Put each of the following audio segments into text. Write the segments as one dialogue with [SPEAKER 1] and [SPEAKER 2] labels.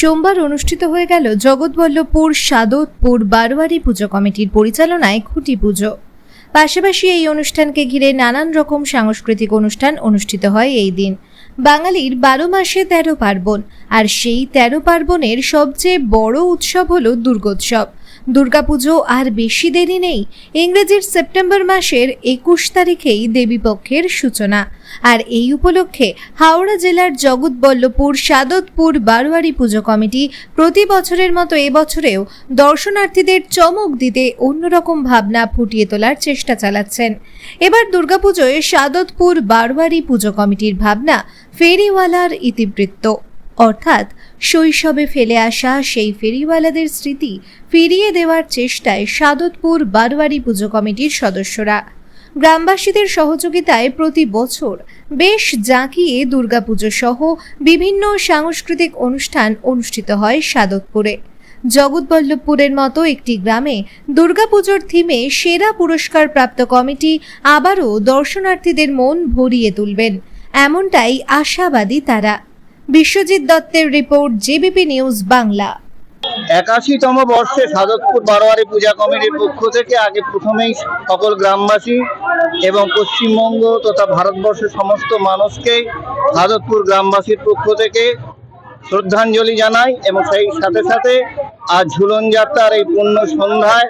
[SPEAKER 1] সোমবার অনুষ্ঠিত হয়ে গেল জগৎবল্লভপুর সাদতপুর বারোয়ারি পুজো কমিটির পরিচালনায় খুঁটি পুজো। পাশাপাশি এই অনুষ্ঠানকে ঘিরে নানান রকম সাংস্কৃতিক অনুষ্ঠান অনুষ্ঠিত হয় এই দিন। বাঙালির বারো মাসে তেরো পার্বণ, আর সেই তেরো পার্বণের সবচেয়ে বড় উৎসব হল দুর্গোৎসব। দুর্গাপুজো আর বেশি দেরি নেই। ইংরেজির সেপ্টেম্বর মাসের একুশ তারিখেই দেবীপক্ষের সূচনা। আর এই উপলক্ষে হাওড়া জেলার জগৎবল্লভপুর, সাদতপুর, বারোয়ারি পুজো কমিটি প্রতি বছরের মতো এবছরেও দর্শনার্থীদের চমক দিতে অন্যরকম ভাবনা ফুটিয়ে তোলার চেষ্টা চালাচ্ছেন। এবার দুর্গাপুজোয় সাদতপুর, বারোয়ারি পুজো কমিটির ভাবনা ফেরিওয়ালার ইতিবৃত্ত। অর্থাৎ শৈশবে ফেলে আসা সেই ফেরিওয়ালাদের স্মৃতি ফিরিয়ে দেওয়ার চেষ্টায় সাদতপুর বারোয়ারি পুজো কমিটির সদস্যরা। গ্রামবাসীদের সহযোগিতায় প্রতি বছর বেশ জাঁকিয়ে দুর্গাপুজো সহ বিভিন্ন সাংস্কৃতিক অনুষ্ঠান অনুষ্ঠিত হয় সাদতপুরে। জগৎবল্লভপুরের মতো একটি গ্রামে দুর্গাপুজোর থিমে সেরা পুরস্কার প্রাপ্ত কমিটি আবারও দর্শনার্থীদের মন ভরিয়ে তুলবেন। এমনটাই আশাবাদী তারা। বিশ্বজিৎ দত্তের রিপোর্ট জেবিপি নিউজ বাংলা।
[SPEAKER 2] একাশিতম বর্ষে সাদতপুর বারোয়ারি পূজা কমিটির পক্ষ থেকে আগে প্রথমেই সকল গ্রামবাসী এবং পশ্চিমবঙ্গ তথা ভারতবর্ষের সমস্ত মানুষকে সাদতপুর গ্রামবাসীর পক্ষ থেকে শ্রদ্ধাঞ্জলি জানাই এবং সেই সাথে সাথে আজ ঝুলন যাত্রার এই পূর্ণ সন্ধ্যায়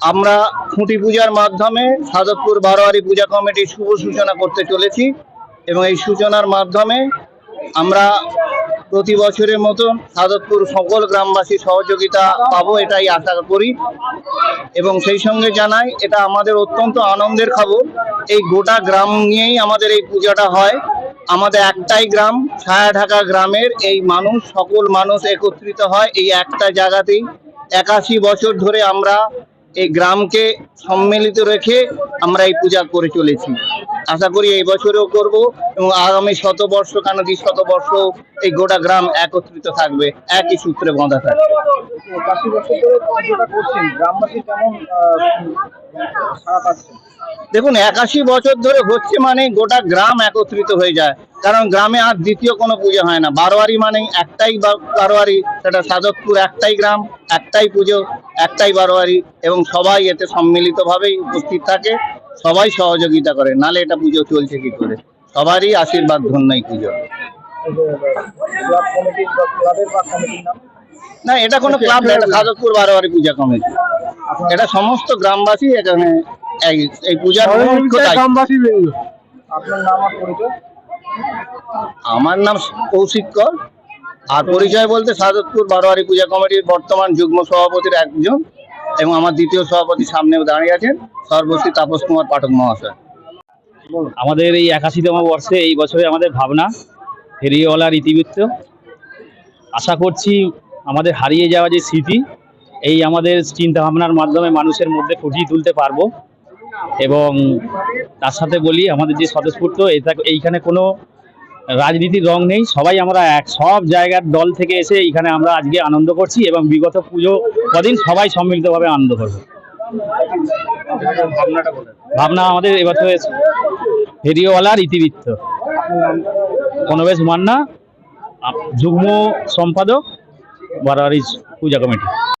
[SPEAKER 2] আমরা খুঁটি পূজার মাধ্যমে সাদতপুর বারোয়ারি পূজা কমিটির শুভ সূচনা করতে চলেছি এবং এই সূচনার মাধ্যমে আমরা প্রতি বছরের মতন সাদতপুর সকল গ্রামবাসী সহযোগিতা পাবো এটাই আশা করি। এবং সেই সঙ্গে জানাই, এটা আমাদের অত্যন্ত আনন্দের খবর। এই গোটা গ্রাম নিয়েই আমাদের এই পূজাটা হয়। আমাদের একটাই গ্রাম, ছায়াঢাকা গ্রামের এই মানুষ, সকল মানুষ একত্রিত হয় এই একটা জায়গাতেই। একাশি বছর ধরে আমরা এই গ্রামকে সম্মিলিত রেখে আমরা এই পূজা করে চলেছি। আশা করি এই বছরেও করব এবং আগামী শতবর্ষ কেন দ্বি শতবর্ষ, এই গোটা গ্রাম একত্রিত থাকবে। একই সূত্রে বাঁধা থাকবে। দেখুন, একাশি বছর ধরে হচ্ছে মানে গোটা গ্রাম একত্রিত হয়ে যায়। কারণ গ্রামে আর দ্বিতীয় কোনো পুজো হয় না। বারোয়ারি মানে একটাই বারোয়ারি, সেটা সাদতপুর একটাই গ্রাম, একটাই পুজো, একটাই বারোয়ারি এবং সবাই এতে সম্মিলিতভাবেই উপস্থিত থাকে। সবাই সহযোগিতা করে নালে এটা পুজো চলছে কি করে? সবারই আশীর্বাদ ধন্য এই পুজো। না এটা কোনো ক্লাব না এটা সাদতপুর বারোয়ারি পূজা কমিটি। এটা সমস্ত গ্রামবাসী এখানে এই- পূজার মুখ্য দায়িত্ব।
[SPEAKER 3] আপনার নাম আর পরিচয়?
[SPEAKER 2] আমার নাম কৌশিক কর। আর পরিচয় বলতে সাদতপুর বারোয়ারি পূজা কমিটির বর্তমান যুগ্ম সভাপতির একজন। এবং আমার দ্বিতীয় সভাপতি সামনেও দাঁড়িয়ে আছেন, সর্বশ্রী তাপস কুমার পাঠক মহাশয়।
[SPEAKER 4] আমাদের এই একাশিতম বর্ষে এই বছরে আমাদের ভাবনা, ফেরিওয়ালার ইতিবৃত্ত। আশা করছি আমাদের হারিয়ে যাওয়া যে স্মৃতি, এই আমাদের চিন্তা ভাবনার মাধ্যমে মানুষের মধ্যে ফুটিয়ে তুলতে পারব। এবং তার সাথে বলি, আমাদের যে স্বতঃস্ফূর্ত এইখানে কোনো রাজনীতির রং নেই, সবাই আমরা এক, সব জায়গার দল থেকে এসে এখানে আমরা আজকে আনন্দ করছি এবং বিগত পুজো কদিন সবাই সম্মিলিতভাবে আনন্দ করব। ভাবনা আমাদের এবছর ফেরিওয়ালার ইতিবৃত্ত। কনবেশ মান্না যুগ্ম সম্পাদক বারোয়ারি পূজা কমিটি।